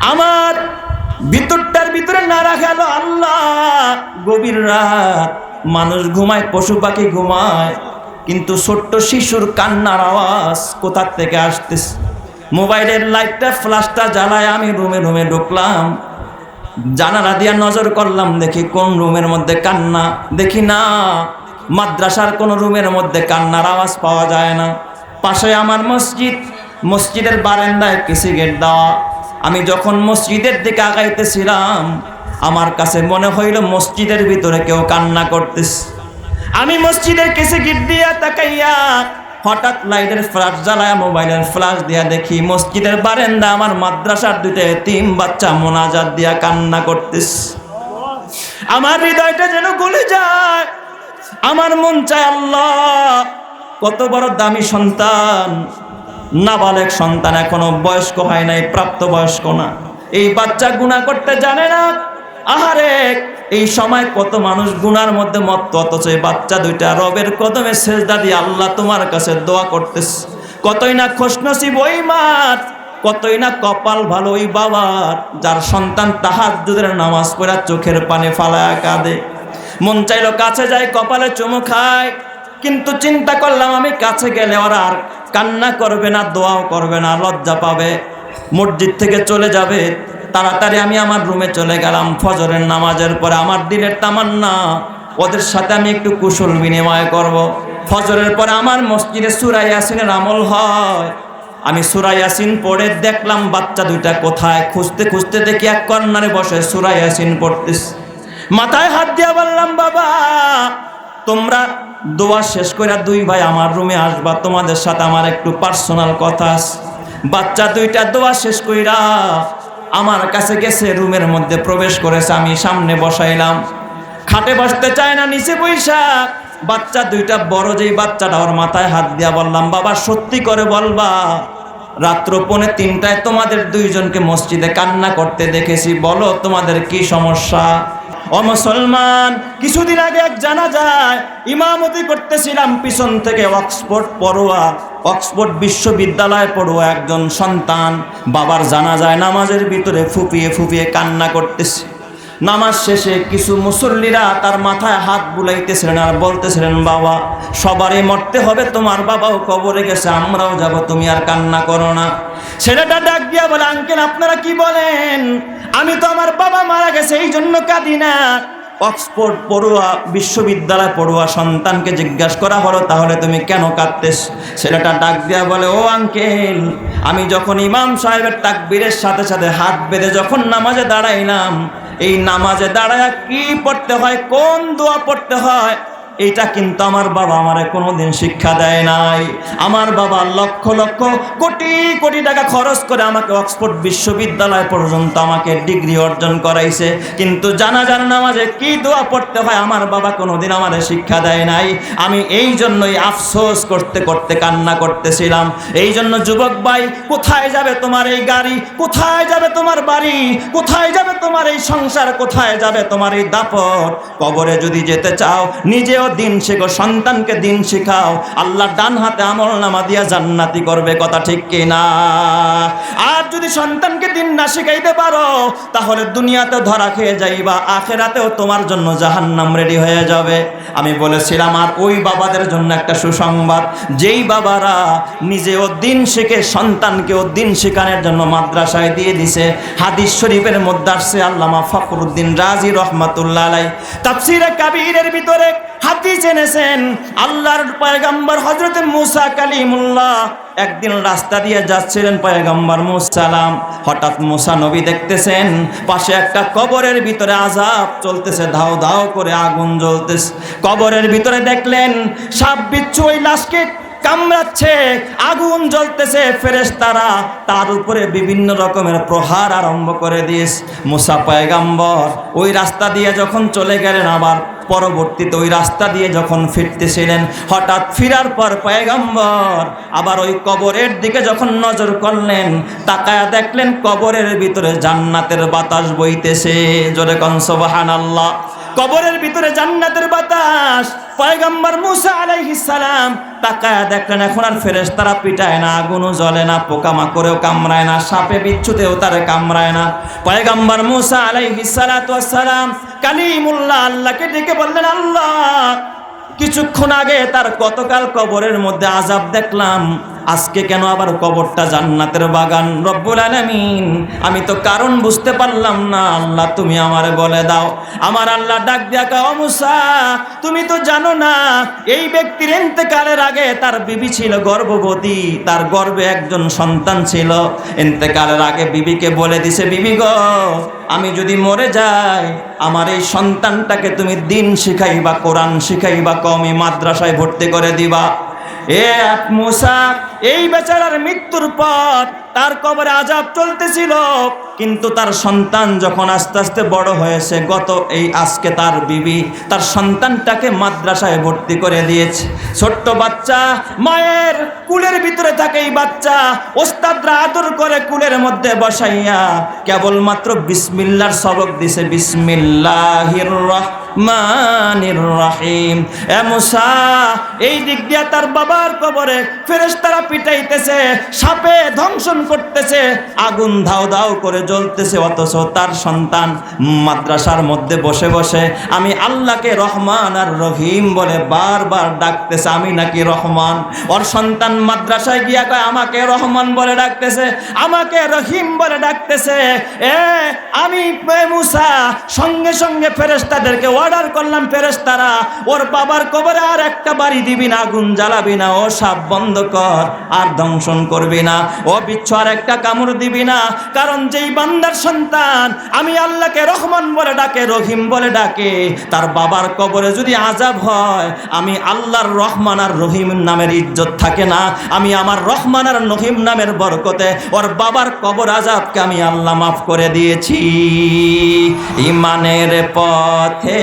আমার ভিতরটার ভিতরে না রাখালো আল্লাহ। গভীর রাত। মানুষ ঘুমায়, পশু পাখি ঘুমায়। কিন্তু ছোট্ট শিশুর কান্নার আওয়াজ কোথার থেকে আসতেছে? মোবাইলের লাইটটা ফ্লাশটা জ্বালায় আমি রুমে রুমে ঢুকলাম। জানালা দিয়া নজর করলাম, দেখি কোন রুমের মধ্যে কান্না? দেখি না, মাদ্রাসার কোন রুমের মধ্যে কান্নার আওয়াজ পাওয়া যায় না। পাশে আমার মসজিদ। মসজিদের বারান্দায় কিসি গেট দেওয়া। আমি যখন মসজিদের দিকে আগাইতেছিলাম, আমার কাছে মনে হইল মসজিদের ভিতরে কেউ কান্না করতেছে। আমি মসজিদের কেসে গিট দিয়া তাকাইয়া হঠাৎ লাইটের ফ্লাশ জ্বালায় মোবাইলের ফ্লাশ দিয়া দেখি মসজিদের বারান্দা আমার মাদ্রাসার দুইটা তিন বাচ্চা মোনাজাত দিয়া কান্না করতেছে। আমার হৃদয়টা যেন গলে যায়। আমার মন চায় আল্লাহ, কত বড় দামি সন্তান। নাবালেক সন্তান এখনও বয়স্ক হয় নাই প্রাপ্ত বয়স্ক না। এই বাচ্চা গুণা করতে জানে না। আহারে, এই সময় কত মানুষ গুনার মধ্যে মত্ত, অথচ এই বাচ্চা দুইটা রবের কদমে শেষদা দিয়ে আল্লাহ তোমার কাছে দোয়া করতেছে। কতই না খোশনসিব ওই মাঠ, কতই না কপাল ভালো ওই বাবার, যার সন্তান তাহার দুধের নামাজ পড়া চোখের পানে ফালায়া কাঁদে। মন চাইলো কাছে যায়, কপালে চুমু খায় কিন্তু চিন্তা করলাম আমি কাছে গেলে ওরা আর কান্না করবে না, দোয়াও করবে না, লজ্জা পাবে। মসজিদ থেকে চলে যাবে। তাড়াতাড়ি আমি আমার রুমে চলে গেলাম। ফজরের নামাজের পরে আমার দিলের তামান্না। ওদের সাথে আমি একটু কুশল বিনিময় করব। ফজরের পরে আমার মসজিদে সুরাই ইয়াসিনের আমল হয়। আমি সুরাই ইয়াসিন পড়ে দেখলাম, বাচ্চা দুইটা কোথায়? খুঁজতে খুঁজতে দেখি এক কর্নারে বসে সুরাই ইয়াসিন পড়তেছে। মাথায় হাত দিয়া বললাম, বাবা তোমরা দোয়া শেষ করে দুই ভাই আমার রুমে আসবা, তোমাদের সাথে আমার একটু পার্সোনাল কথা আছে। বাচ্চা দুইটা দোয়া শেষ কইরা আমার কাছে গেছে, রুমের মধ্যে প্রবেশ করেছে, আমি সামনে বসাইলাম। খাটে বসতে চায় না, নিচে বৈশা বাচ্চা দুইটা, বড় যেই বাচ্চাটা, ওর মাথায় হাত দিয়া বললাম, বাবা, সত্যি করে বলবা, রাত্র পৌনে তিনটায় তোমাদের দুইজনকে মসজিদে কান্না করতে দেখেছি। বলো, তোমাদের কি সমস্যা? ও মুসলমান, কিছুদিন আগে এক জানা যায় ইমামতি করতেছিলাম পিছন থেকে অক্সফোর্ড পড়ুয়া, অক্সফোর্ড বিশ্ববিদ্যালয়ে পড়ুয়া একজন সন্তান। বাবার জানা যায় নামাজের ভিতরে ফুপিয়ে ফুপিয়ে কান্না করতেছে। নামাজ শেষে কিছু মুসল্লিরা তার মাথায় হাত বুলাইতেছিলেন আর বলতেছিলেন, বাবা, সবারই মরতে হবে, তোমার বাবাও কবরে গেছে, আমরাও যাব, তুমি আর কান্না করো না। ছেলেটা ডাক দিয়া বলে, আঙ্কেল, আপনারা কি বলেন? আমি তো আমার বাবা মারা গেছে, এই জন্য কাঁদি না। অক্সফোর্ড পড়ুয়া, বিশ্ববিদ্যালয় পড়ুয়া সন্তানকে জিজ্ঞাসা করা হলো, তাহলে তুমি কেন কাঁদতেস ছেলেটা ডাক দিয়া বলে, ও আঙ্কেল, আমি যখন ইমাম সাহেবের তাকবীরের সাথে সাথে হাত বেঁধে যখন নামাজে দাঁড়াইলাম, এই নামাজে দাঁড়ায় কি পড়তে হয়, কোন দোয়া পড়তে হয়? এটা কিন্তু আমার বাবা আমারে কোনোদিন শিক্ষা দেয় নাই। আমার বাবা লক্ষ লক্ষ কোটি কোটি টাকা খরচ করে আমাকে অক্সফোর্ড বিশ্ববিদ্যালয় পর্যন্ত আমাকে ডিগ্রি অর্জন করাইছে। কিন্তু জানা জানা নামাজে কি দোয়া পড়তে হয় আমার বাবা কোনোদিন আমারে শিক্ষা দেয় নাই। আমি এই জন্যই আফসোস করতে করতে কান্না করতেছিলাম। এই জন্য যুবক ভাই, কোথায় যাবে তোমার এই গাড়ি? কোথায় যাবে তোমার বাড়ি? কোথায় যাবে তোমার এই সংসার? কোথায় যাবে তোমার এই দাপট? কবরে যদি যেতে চাও, নিজেও দিন শেখো, সন্তানকে দিন শেখাও। আল্লাহ ডান হাতে আমল নামা দিয়া জান্নাতি করবে, কথা ঠিক কিনা আর যদি সন্তানকে দিন না শিখাইতে পারো, তাহলে দুনিয়াতে ধরা খেয়ে যাইবা, আখেরাতেও তোমার জন্য জাহান্নাম রেডি হয়ে যাবে। আমি বলেছিলাম, আর ওই বাবাদের জন্য একটা সুসংবাদ, যেই বাবারা নিজেও দিন শিখে, সন্তানকেও দিন শেখানোর জন্য মাদ্রাসায় দিয়ে দিছে। হাদিস শরীফের মধ্যে আসছে, আল্লামা ফখরুদ্দিন রাজি রহমাতুল্লাহ আলাই তাফসিরে কাবীরের ভিতরে হাদিস এনেছেন, আল্লাহর পয়গম্বর হযরত মুসা কালিমুল্লাহ একদিন রাস্তা দিয়ে যাচ্ছিলেন পয়গম্বর মুসালাম। হঠাৎ মুসা নবী দেখতেছেন, পাশে একটা কবরের ভিতরে আজাব চলতেছে, ধাও ধাও করে আগুন জ্বলতেছে। কবরের ভিতরে দেখলেন, সাপ বিচ্ছু ওই লাশকে কামড়াচ্ছে, আগুন জ্বলতেছে, ফেরেশতারা তার উপরে বিভিন্ন রকমের প্রহার আরম্ভ করে দিস মুসা পয়গাম্বর ওই রাস্তা দিয়ে যখন চলে গেলেন, আবার পরবর্তীতে ওই রাস্তা দিয়ে যখন ফিরতেছিলেন, হঠাৎ ফিরার পর পয়গাম্বর আবার ওই কবরের দিকে যখন নজর করলেন, তাকায়া দেখলেন কবরের ভিতরে জান্নাতের বাতাস বইতেছে। জোরে কনসবাহান আল্লাহ কবরের ভিতরে জান্নাতের বাতাস। পয়গম্বর মুসা আলাইহিস সালাম তাকায় দেখলেন, এখন আর ফেরেস তারা পিটায় না, আগুনও জ্বলে না, পোকামাকড়েও কামড়ায় না, সাপে বিচ্ছুতেও তারা কামড়ায় না। পয়গাম্বার মুসা আলাইহিস সালাম কালিমুল্লাহ আল্লাহকে ডেকে বললেন আল্লাহ কিছুক্ষণ আগে তার গতকাল কবরের মধ্যে আজাব দেখলাম। আজকে কেন আবার কবরটা জান্নাতের বাগান? রব্বুল আলামিন। আমি তো কারণ বুঝতে পারলাম না। আল্লাহ, তুমি আমারে বলে দাও। আমার আল্লাহ ডাক দেখা কাও মুসা, তুমি তো জানো না, এই ব্যক্তির ইন্তেকালের আগে তার বিবি ছিল গর্ভবতী। তার গর্ভে একজন সন্তান ছিল। ইন্তেকালের আগে বিবিকে বলে দিছে, বিবি গো, আমি যদি মরে যাই, আমার এই সন্তানটাকে তুমি দিন শিখাই শিখাইবা, কোরআন শিখাইবা কমি মাদ্রাসায় ভর্তি করে দিবা। এক মুসা, এই বেচারার মৃত্যুর পর তার কবরে আজাব চলতেছিল, কিন্তু তার সন্তান যখন আস্তে আস্তে বড় হয়েছে, গত এই আজকে তার বিবি তার সন্তানটাকে মাদ্রাসায় ভর্তি করে দিয়েছে। ছোট্ট বাচ্চা, মায়ের কুলের ভিতরে থাকে এই বাচ্চা, ওস্তাদরা আদর করে কুলের মধ্যে বসাইয়া কেবলমাত্র বিসমিল্লার সবক দিছে, বিসমিল্লাহির রহমানির রহিম। এ মুসা, এই দিক দিয়া তার বাবার কবরে ফেরেশতারা পিটাইতেছে, সাপে ধ্বংসন করতেছে, আগুন ধাও ধাও করে জ্বলতেছে, অথচ তার সন্তান মাদ্রাসার মধ্যে বসে বসে, আমি আল্লাহকে রহমান আর রহিম বলে বারবার ডাকতেছে, আমি নাকি রহমান? ওর সন্তান মাদ্রাসায় গিয়া কয়, আমাকে রহমান বলে ডাকতেছে, আমাকে রহিম বলে ডাকতেছে। এ, আমি মুসা, সঙ্গে সঙ্গে ফেরেস্তাদেরকে অর্ডার করলাম ফেরেস্তারা ওর বাবার কবরে আর একটা বাড়ি দিবি না আগুন জ্বালাবি না, ও সাপ বন্ধ কর, আর দংশন করবি না, ও বিচ্ছু আর একটা কামড় দিবি না, কারণ যেই বান্দার সন্তান, আমি আল্লাহকে রহমান বলে ডাকে, রহিম বলে ডাকে, তার বাবার কবরে যদি আজাব হয়, আমি আল্লাহর রহমান আর রহিম নামের ইজ্জত থাকে না, আমি আমার রহমান আর রহিম নামের বরকতে ওর বাবার কবর আজাবকে আমি আল্লাহ মাফ করে দিয়েছি। ইমানের পথে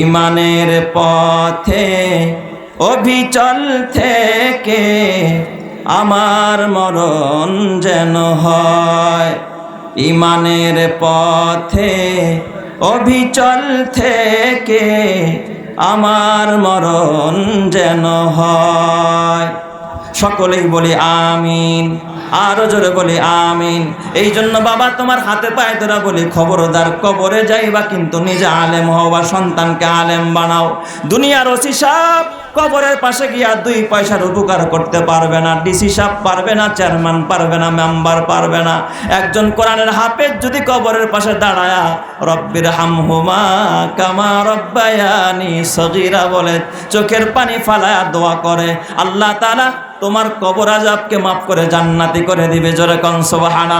ইমানের পথে অভিচল থেকে আমার মরণ যেন হয়। ইমানের পথে অভিচল থেকে আমার মরণ যেন হয়। সকলেই বলি আমিন। আরও জোরে বলি, আমিন। এই জন্য বাবা, তোমার হাতে পায়ে ধরা বলি, খবরদার কবরে যাইবা কিন্তু নিজে আলেম হওয়া সন্তানকে আলেম বানাও। দুনিয়ার ওসি সাপ কবরের পাশে গিয়া দুই পয়সার উপকার করতে পারবে না, ডিসি সাপ পারবে না, চেয়ারম্যান পারবে না, মেম্বার পারবে না। একজন কোরআনের হাফেজ যদি কবরের পাশে দাঁড়ায়া, রব্বির হামহুমা কামা রব্বায়ানি সগিরা বলে, চোখের পানি ফালায়া দোয়া করে। আল্লাহ তাআলা তোমার কবর আজাবকে মাফ করে জান্নাতি করে দিবে, জোরে কন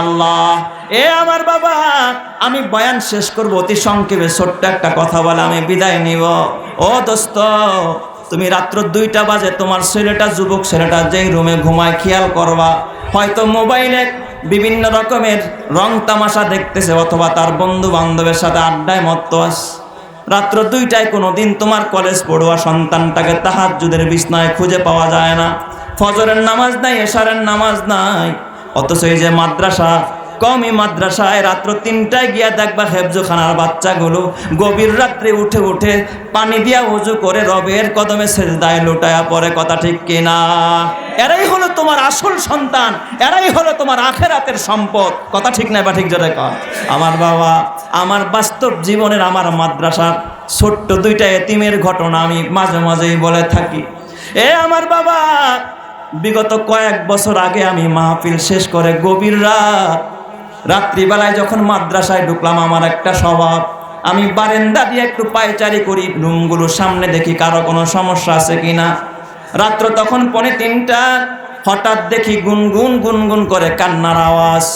আল্লাহ এ আমার বাবা, আমি বয়ান শেষ করব, অতি সংক্ষেপে ছোট্ট একটা কথা বলে আমি বিদায় নিব। ও দোস্ত, তুমি রাত্র দুইটা বাজে তোমার ছেলেটা, যুবক ছেলেটা যেই রুমে ঘুমায়, খেয়াল করবা। হয়তো মোবাইলে বিভিন্ন রকমের রং তামাশা দেখতেছে, অথবা তার বন্ধু বান্ধবের সাথে আড্ডায় মত্ত আস রাত্র দুইটায় কোনো দিন তোমার কলেজ পড়ুয়া সন্তানটাকে তাহার যুদের বিছনায় খুঁজে পাওয়া যায় না। ফজরের নামাজ নাই, এশারের নামাজ নাই। অথচ এই যে মাদ্রাসা, কমই মাদ্রাসায় রাত্র তিনটায় গিয়া দেখবা হেফজোখানার বাচ্চাগুলো গভীর রাত্রে উঠে উঠে পানি দিয়া উজু করে রবের কদমে সেজদায় লুটায়া পরে কথা ঠিক কিনা? এরাই হলো তোমার আসল সন্তান, এরাই হলো তোমার আখেরাতের সম্পদ। কথা ঠিক নাই বা ঠিক জোরে কর আমার বাবা, আমার বাস্তব জীবনের আমার মাদ্রাসার ছোট্ট দুইটা এতিমের ঘটনা আমি মাঝে মাঝেই বলে থাকি। এ আমার বাবা বিগত কয়েক বছর আগে আমি মাহফিল শেষ করে গভীর রাত, রাত্রিবেলায় যখন মাদ্রাসায় ঢুকলাম, আমার একটা স্বভাব, আমি বারেন্দা দিয়ে একটু পায়চারি করি, রুমগুলোর সামনে দেখি কারও কোনো সমস্যা আছে কি না রাত্র তখন পনে তিনটা, হঠাৎ দেখি গুনগুন গুনগুন করে কান্নার আওয়াজ।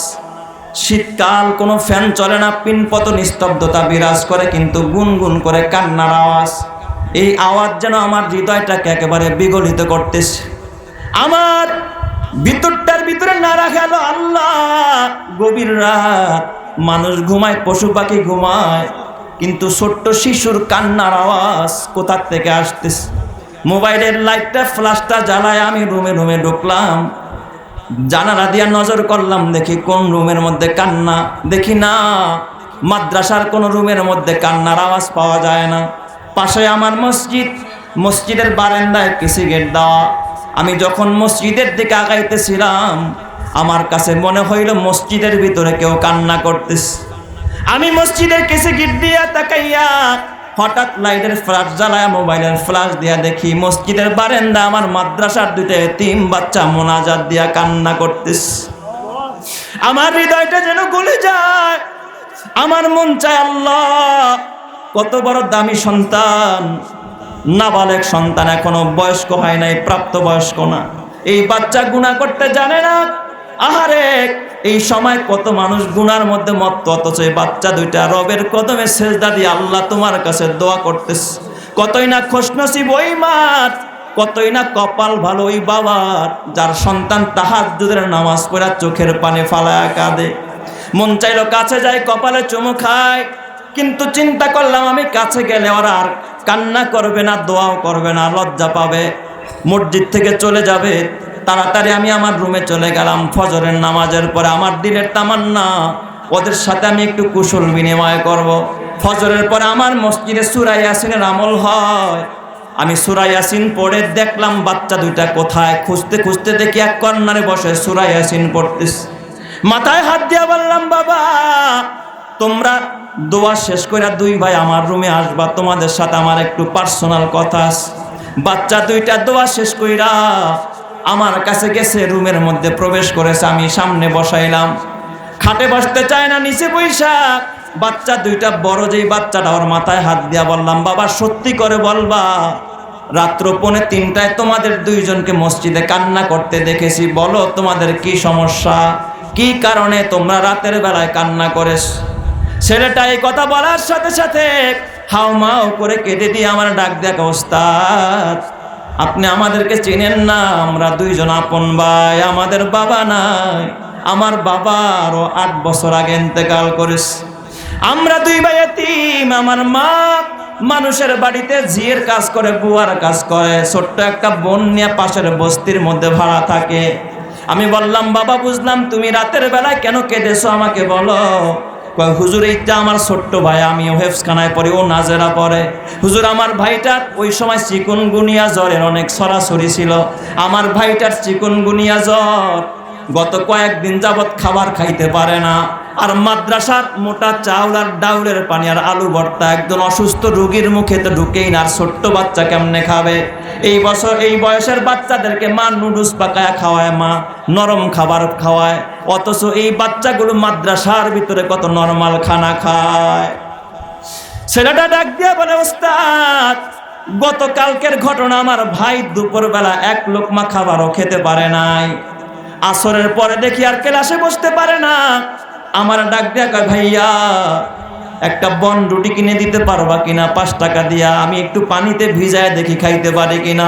শীতকাল, কোনো ফ্যান চলে না, পিনপত নিস্তব্ধতা বিরাজ করে, কিন্তু গুনগুন করে কান্নার আওয়াজ। এই আওয়াজ যেন আমার হৃদয়টাকে একেবারে বিগলিত করতেছে। আমার ভিতরটার ভিতরে নাড়া গেল আল্লাহ গভীর রাত। মানুষ ঘুমায়, পশু পাখি ঘুমায়, কিন্তু ছোট্ট শিশুর কান্নার আওয়াজ কোথার থেকে আসতেছে? মোবাইলের লাইটটা ফ্ল্যাশটা জ্বালায় আমি রুমে রুমে ঢুকলাম। জানালা দিয়া নজর করলাম, দেখি কোন রুমের মধ্যে কান্না? দেখি না, মাদ্রাসার কোন রুমের মধ্যে কান্নার আওয়াজ পাওয়া যায় না। পাশে আমার মসজিদ। মসজিদের বারান্দায় কিসি গেট দেওয়া। আমি যখন মসজিদের দিকে আগাইতেছিলাম, আমার কাছে মনে হইল মসজিদের ভিতরে কেউ কান্না করতেছে। আমি মসজিদের কেসে গিট দিয়া তাকাইয়া হঠাৎ লাইটের ফ্ল্যাশ জ্বালায় মোবাইলের ফ্ল্যাশ দিয়া দেখি মসজিদের বারেন্দা আমার মাদ্রাসার দুইটা তিন বাচ্চা মোনাজাত দিয়া কান্না করতেস আমার হৃদয়টা যেন গলে যায়। আমার মন চায় আল্লাহ, কত বড় দামি সন্তান। নাবালেক সন্তান এখনও বয়স্ক হয় নাই প্রাপ্ত বয়স্ক না। এই বাচ্চা গুণা করতে জানে না। আহারে, এই সময় কত মানুষ গুনার মধ্যে মত্ত, অথচ এই বাচ্চা দুইটা রবের কদমে সেজদা দিয়ে আল্লাহ তোমার কাছে দোয়া করতেছে। কতই না খোশনসিব ওই মাঠ কতই না কপাল ভালো ওই বাবার, যার সন্তান তাহাজ্জুদের নামাজ পড়া চোখের পানে ফালায়া কাঁদে। মন চাইলো কাছে যায়, কপালে চুমু খায়। কিন্তু চিন্তা করলাম আমি কাছে গেলে ওরা আর কান্না করবে না, দোয়াও করবে না, লজ্জা পাবে। মসজিদ থেকে চলে যাবে। তাড়াতাড়ি আমি আমার রুমে চলে গেলাম, ফজরের নামাজের পরে আমার দিনের তামান্না। ওদের সাথে আমি একটু কুশল বিনিময় করব। ফজরের পরে আমার মসজিদে সুরাই ইয়াসিনের আমল হয়। আমি সুরাই ইয়াসিন পড়ে দেখলাম বাচ্চা দুইটা কোথায়, খুঁজতে খুঁজতে দেখি এক কর্নারে বসে সুরাই ইয়াসিন পড়তেস মাথায় হাত দিয়া বললাম, বাবা, তোমরা দোয়া শেষ করে দুই ভাই আমার রুমে আসবা, তোমাদের সাথে আমার একটু পার্সোনাল কথা বাচ্চা দুইটা দোয়া শেষ কইরা আমার কাছে গেছে, রুমের মধ্যে প্রবেশ করেছে, আমি সামনে বসাইলাম। খাটে বসতে চায় না, নিচে বৈশা বাচ্চা দুইটা, বড় যেই বাচ্চাটা ওর মাথায় হাত দিয়া বললাম, বাবা, সত্যি করে বলবা, রাত্র পৌনে তিনটায় তোমাদের দুইজনকে মসজিদে কান্না করতে দেখেছি। বলো, তোমাদের কি সমস্যা? কি কারণে তোমরা রাতের বেলায় কান্না করেছ? ছেলেটা এই কথা বলার সাথে সাথে হাও মাও করে কেটে দিয়ে আমার ডাক দেখ ওস্তাদ। আপনি আমাদেরকে চেনেন না, আমরা দুইজন আপন ভাই, আমাদের বাবা নাই। আমার বাবা আরও আট বছর আগে ইন্তেকাল করেছে। আমরা দুই ভাই এতিম, আমার মা মানুষের বাড়িতে ঝিয়ের কাজ করে, বুয়ার কাজ করে, ছোট্ট একটা বোন নিয়ে পাশের বস্তির মধ্যে ভাড়া থাকে। আমি বললাম, বাবা, বুঝলাম তুমি রাতের বেলায় কেন কেঁদেছো আমাকে বলো। কয়, হুজুর এইটা আমার ছোট্ট ভাই আমি হেফসখানায় পড়ে, ও নাজেরা পড়ে। হুজুর, আমার ভাইটার ওই সময় চিকুনগুনিয়া জ্বরের অনেক সরাসরি ছিল। আমার ভাইটার চিকুনগুনিয়া জ্বর গত কয়েকদিন যাবৎ খাবার খাইতে পারে না। আর মাদ্রাসার মোটা চাউল আর ডাউলের পানি আর আলু ভর্তা একজন অসুস্থ রোগীর মুখে তো ঢুকেই না, আর ছোট্ট বাচ্চা কেমনে খাবে? এই বছর, এই বয়সের বাচ্চাদেরকে মা নুডলস পাকায় খাওয়ায়, মা নরম খাবার খাওয়ায়। অথচ এই বাচ্চাগুলো মাদ্রাসার ভিতরে কত নরমাল খানা খায়। ছেলেটা ডাক দিয়ে বলে, ওস্তাদ, গতকালকের ঘটনা আমার ভাই দুপুরবেলা এক লোকমা খাবারও খেতে পারে নাই। আসরের পরে দেখি আর ক্লাসে বসতে পারে না। আমার ডাক কয়, ভাইয়া, একটা বন রুটি কিনে দিতে পারবা কিনা? পাঁচ টাকা দিয়া। আমি একটু পানিতে ভিজায় দেখি খাইতে পারি কিনা?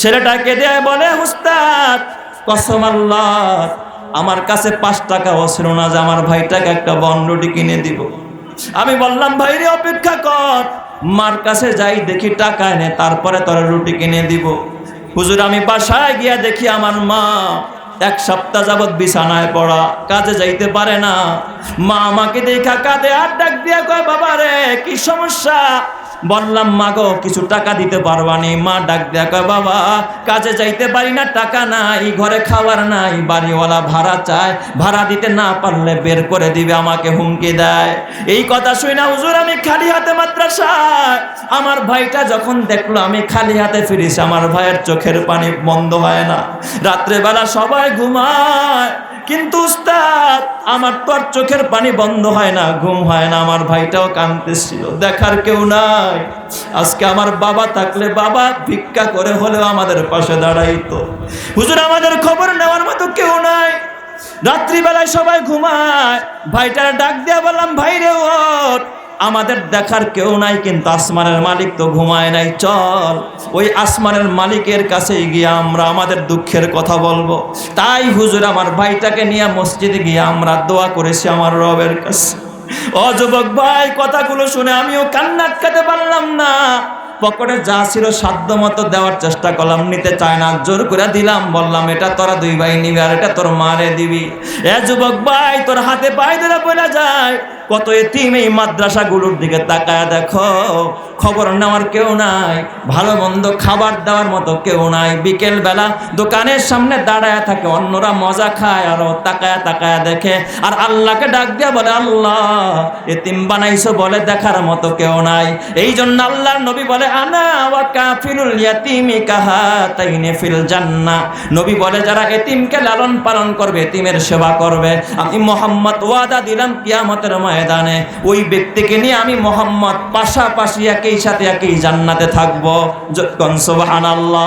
ছেলেটাকে দেয় বলে হুস্তাদ কসম আল্লাহ, আমার কাছে পাঁচ টাকা ছিল না যে আমার ভাইটাকে একটা বন রুটি কিনে দিব। আমি বললাম ভাইরে অপেক্ষা কর। মার কাছে যাই দেখি টাকা এনে, তারপরে তোর রুটি কিনে দিব। হুজুর, আমি বাসায় গিয়া দেখি আমার মা এক সপ্তাহ যাবৎ বিছানায় পড়া, কাজে যাইতে পারে না। মা আমাকে দেখা কাঁদে আর ডাক দিয়া কয়, বাবা রে, কি সমস্যা? বললাম মা গো কিছু টাকা দিতে পারবানি মা ডাক কয়, বাবা, কাজে যাইতে পারি না, টাকা নাই, ঘরে খাবার নাই, বাড়িওয়ালা ভাড়া চায়, ভাড়া দিতে না পারলে বের করে দিবে, আমাকে হুমকি দেয়। এই কথা শুই না হুজুর, আমি খালি হাতে মাদ্রাসায়, আমার ভাইটা যখন দেখল, আমি খালি হাতে ফিরিস আমার ভাইয়ের চোখের পানি বন্ধ হয় না। রাত্রেবেলা সবাই ঘুমায় কিন্তু উস্তাদ, আমার তো আর চোখের পানি বন্ধ হয় না, ঘুম হয় না, আমার ভাইটাও কাঁদতেছিল, দেখার কেউ নাই। আজকে আমার বাবা থাকলে বাবা ভিক্ষা করে হলেও আমাদের পাশে দাঁড়াইতো। হুজুর, আমাদের খবর নেওয়ার মতো কেউ নাই। রাত্রিবেলায় সবাই ঘুমায়, ভাইটার ডাক দিয়া বললাম, ভাইরে ওঠ। আমাদের দেখার কেউ নাই, কিন্তু আসমানের মালিক তো ঘুমায় নাই। চল, ওই আসমানের মালিকের কাছেই গিয়ে আমরা আমাদের দুঃখের কথা বলব। তাই হুজুর, আমার ভাইটাকে নিয়ে মসজিদে গিয়ে আমরা দোয়া করেছি আমার রবের কাছে। ও যুবক ভাই, কথাগুলো শুনে আমিও কান্না আটকাতে পারলাম না। পকেটে যা ছিল সাধ্য মতো দেওয়ার চেষ্টা করলাম, নিতে চায় না, জোর করে দিলাম, বললাম, এটা তোরা দুই ভাই নিবি আর এটা তোর মারে দিবি। এ যুবক ভাই, তোর হাতে পায়ে ধরে পড়ে যায়। কত এতিম এই মাদ্রাসাগুলোর দিকে তাকায় দেখো। খবর নেওয়ার কেউ নাই, ভালো মন্দ খাবার দেওয়ার মতো কেউ নাই। বিকেল বেলা দোকানের সামনে দাঁড়ায় থাকে, অন্যরা মজা খায় আর তাকায় তাকায় দেখে। আর আল্লাহকে ডাক দিয়া বলে, আল্লাহ, এতিম বানাইছো বলে দেখার মতো কেউ নাই। এই জন্য আল্লাহর নবী বলে, আনা ওয়া কাফিলুল ইয়াতিমি কাহাতাইনি ফিল জান্নাহ। নবী বলে, যারা এতিমকে লালন পালন করবে, এতিমের সেবা করবে। আমি মোহাম্মদ ওয়াদা দিলাম, কিয়ামতের ময়দানে ওই ব্যক্তিকে নিয়ে আমি মোহাম্মদ পাশাপাশি একই সাথে একই জান্নাতে থাকব। সুবহানাল্লাহ।